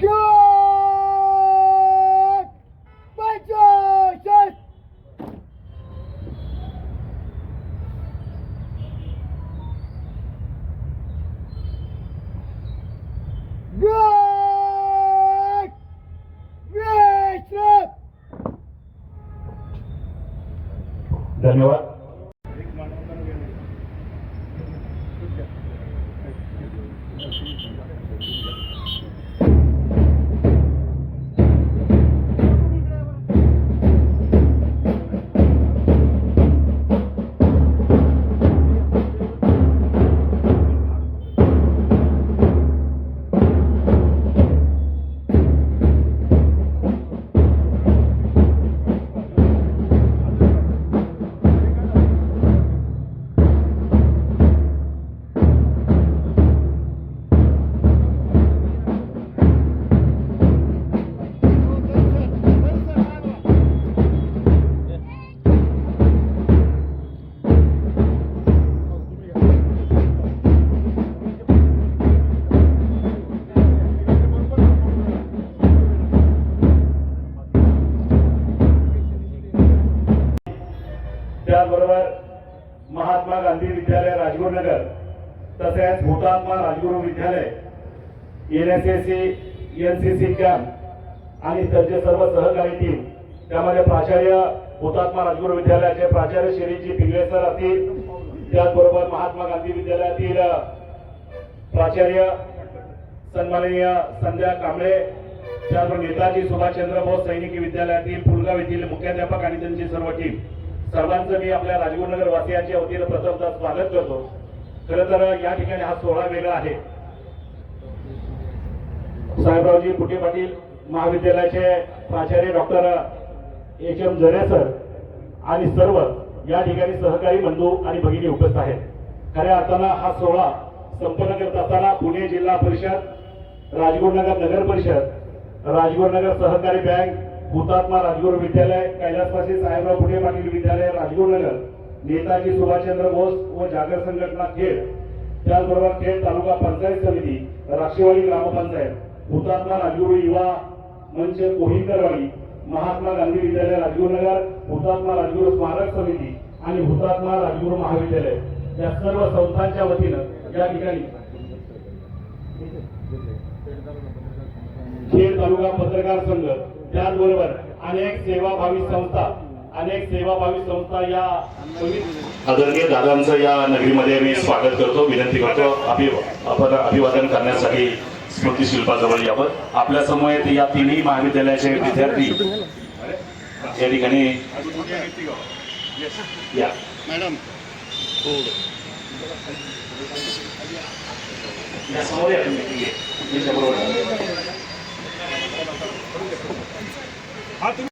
Good! Righteousness! Good! Righteousness! what. त्याचबरोबर महात्मा गांधी विद्यालय राजगुरुनगर तसेच हुतात्मा राजगुरू विद्यालय N S S C N C C camp आणि त्यांचे सर्व सहकारी टीम त्यामध्ये प्राचार्य हुतात्मा राजगुरू विद्यालयाचे प्राचार्य श्रीजी पिंगळे सर असतील. त्याचबरोबर महात्मा गांधी विद्यालयातील प्राचार्य सन्माननीय संध्या कांबळे त्याचबरोबर नेताजी सुभाषचंद्र बोस सैनिकी विद्यालयातील पुलगाव येथील मुख्याध्यापक आणि त्यांची सर्व टीम सर्वांचं मी आपल्या राजगुरुनगर वासियांच्या वतीनं प्रथमतः स्वागत करतो. खरं तर या ठिकाणी हा सोहळा वेगळा आहे. साहेबरावजी पुटे पाटील महाविद्यालयाचे प्राचार्य doctor H M Zare sir आणि सर्व या ठिकाणी सहकारी बंधू आणि भगिनी उपस्थित आहेत. खऱ्या अर्थानं हा सोहळा संपन्न करत असताना पुणे जिल्हा परिषद राजगुरुनगर नगर परिषद राजगुरुनगर सहकारी बँक हुतात्मा राजगुरू विद्यालय कैलासवासी साहेबराव पुढे पाटील विद्यालय राजगुरुनगर नेताजी सुभाषचंद्र बोस व जागर संघटना खेड. त्याचबरोबर खेड तालुका पंचायत समिती राक्षेवाडी ग्रामपंचायत हुतात्मा राजगुरू युवा मंच कोहिंदरवाडी महात्मा गांधी विद्यालय राजगुरुनगर हुतात्मा राजगुरू स्मारक समिती आणि हुतात्मा राजगुरू महाविद्यालय. या सर्व संस्थांच्या वतीनं या ठिकाणी खेड तालुका पत्रकार संघ त्याचबरोबर अनेक सेवाभावी संस्था अनेक सेवाभावी संस्था या आदरणीय दादांचं या नगरीमध्ये मी स्वागत करतो. विनंती करतो अभि आपण अभिवादन करण्यासाठी स्मृती शिल्पाजवळ यावं. आपल्यासमोर या तिन्ही महाविद्यालयाचे विद्यार्थी या ठिकाणी या. मॅडम. या समोर या हा तुम्ही.